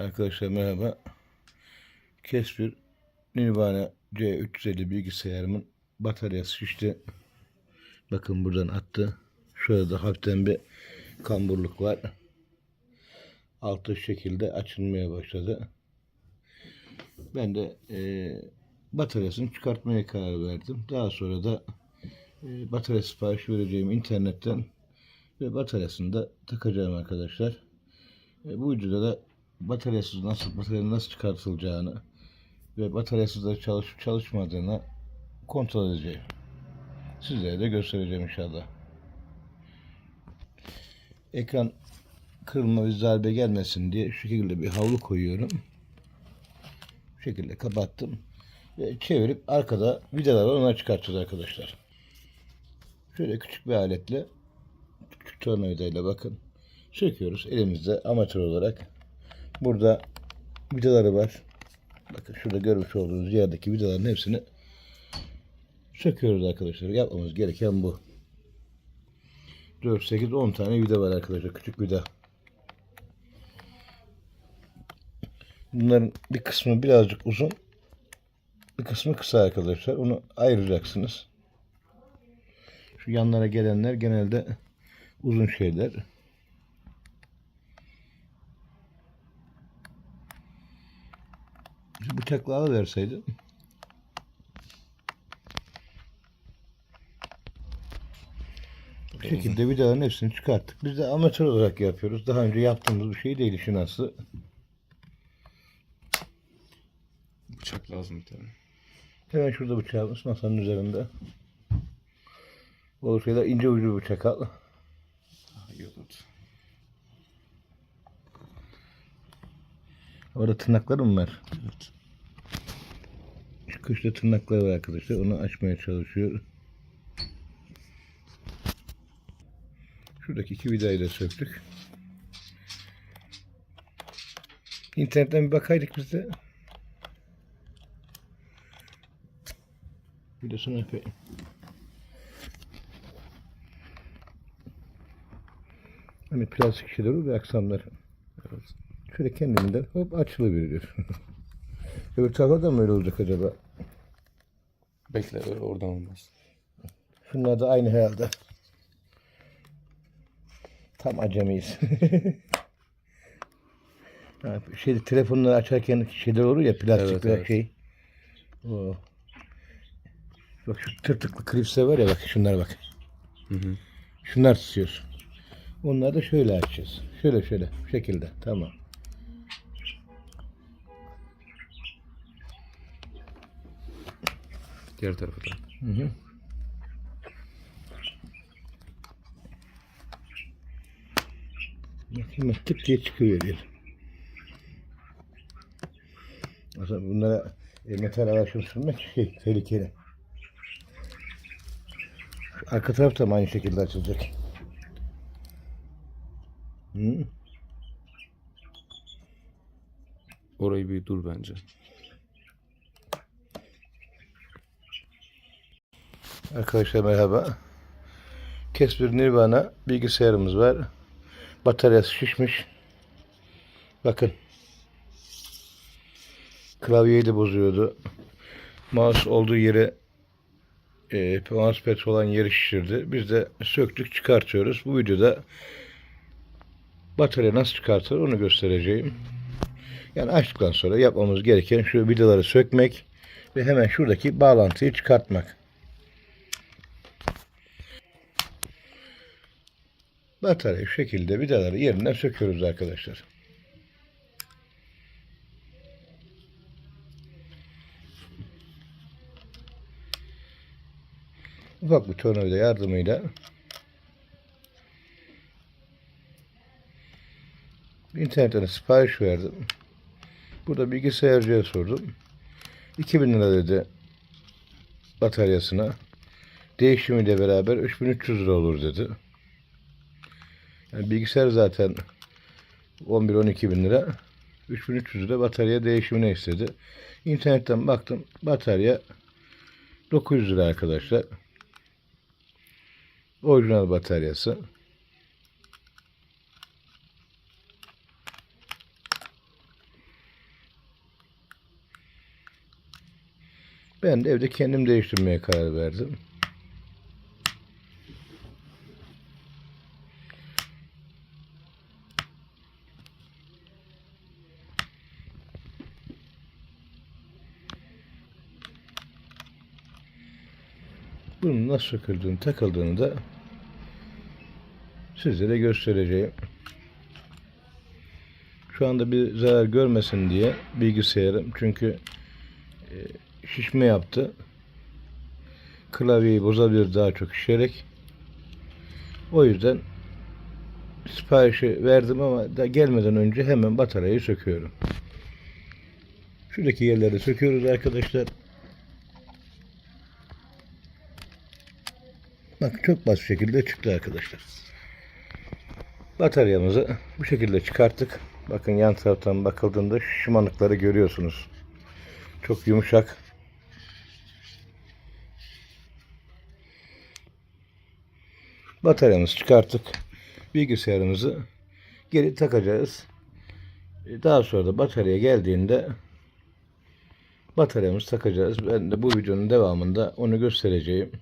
Arkadaşlar merhaba. Kesper Nirvana C350 bilgisayarımın bataryası şişti. Bakın buradan attı. Şurada da hafiften bir kamburluk var. Altı şekilde açılmaya başladı. Ben de e, bataryasını çıkartmaya karar verdim. Daha sonra da e, batarya siparişi vereceğim internetten ve bataryasını da takacağım arkadaşlar. E, bu videoda da bataryasız nasıl bataryanın nasıl çıkartılacağını ve bataryasız da çalışıp çalışmadığını kontrol edeceğim. Sizlere de göstereceğim inşallah. Ekran kırılma ve darbe gelmesin diye şu şekilde bir havlu koyuyorum. Bu şekilde kapattım. Ve çevirip arkada vidalar var onları çıkartacağız arkadaşlar. Şöyle küçük bir aletle küçük tornavidayla bakın söküyoruz elimizde amatör olarak. Burada vidaları var. Bakın şurada görmüş olduğunuz yerdeki vidaların hepsini söküyoruz arkadaşlar. Yapmamız gereken bu. 4, 8, 10 tane vida var arkadaşlar. Küçük vida. Bunların bir kısmı birazcık uzun. Bir kısmı kısa arkadaşlar. Onu ayıracaksınız. Şu yanlara gelenler genelde uzun şeyler. Şu bıçakla alıverseydim. Bu şekilde vidaların hepsini çıkarttık. Biz de amatör olarak yapıyoruz. Daha önce yaptığımız bir şey değil işin aslı. Bıçak lazım bir tane. Hemen şurada bıçağımız masanın üzerinde. O şeyler ince ucu bıçak al. Daha iyi olurdu. Orada tırnaklarım var. Evet. Köşede tırnakları var arkadaşlar. Onu açmaya çalışıyor. Şuradaki iki vidayı da söktük. İnternetten bir bakaydık biz de. Sana yapayım. Hani plastik şeyler ve aksamlar. Şöyle kendiliğinden hop açılıveriyor. Öbür tarafa da mı öyle olacak acaba? Bekle oradan olmaz. Şunlar da aynı herhalde. Tam acemiyiz. Şey telefonları açarken şeyler olur ya plastik Evet, bir evet. şey. O. Bak şu tırtıklı klipsler var ya bak şunlar bak. Hı hı. Şunlar tutuyorsun. Onları da şöyle açacağız. Şöyle şöyle bu şekilde tamam. Diğer tarafı da. Hı hı. Bakayım bak tık diye çıkıyor. Aslında bunlara e, metal alaşım sürmek şey tehlikeli. Şu Arka taraf da aynı şekilde açılacak. Hı? Orayı bir dur bence. Arkadaşlar merhaba. Kesper Nirvana bilgisayarımız var. Bataryası şişmiş. Bakın. Klavyeyi de bozuyordu. Mouse olduğu yere e, mousepad olan yeri şişirdi. Biz de söktük çıkartıyoruz. Bu videoda batarya nasıl çıkartılır onu göstereceğim. Yani açtıktan sonra yapmamız gereken şu vidaları sökmek ve hemen şuradaki bağlantıyı çıkartmak. Batarya şu şekilde vidaları yerinden söküyoruz arkadaşlar. Ufak bir tornavida yardımıyla internetten sipariş verdim. Burada bilgisayarcıya sordum. 2000 lira dedi bataryasına. Değişimiyle beraber 3300 lira olur dedi. Yani bilgisayar zaten 11-12 bin lira. 3300 lira batarya değişimine istedi. İnternetten baktım batarya 900 lira arkadaşlar. Orijinal bataryası. Ben de evde kendim değiştirmeye karar verdim. Bunun nasıl söküldüğünü, takıldığını da sizlere göstereceğim. Şu anda bir zarar görmesin diye bilgisayarım çünkü e, şişme yaptı. Klavyeyi bozabilir daha çok şişerek. O yüzden siparişi verdim ama da gelmeden önce hemen bataryayı söküyorum. Şuradaki yerleri söküyoruz arkadaşlar. Bak çok basit şekilde çıktı arkadaşlar. Bataryamızı bu şekilde çıkarttık. Bakın yan taraftan bakıldığında şımanıkları görüyorsunuz. Çok yumuşak. Bataryamızı çıkarttık. Bilgisayarımızı geri takacağız. E, Daha sonra da batarya geldiğinde bataryamızı takacağız. Ben de bu videonun devamında onu göstereceğim.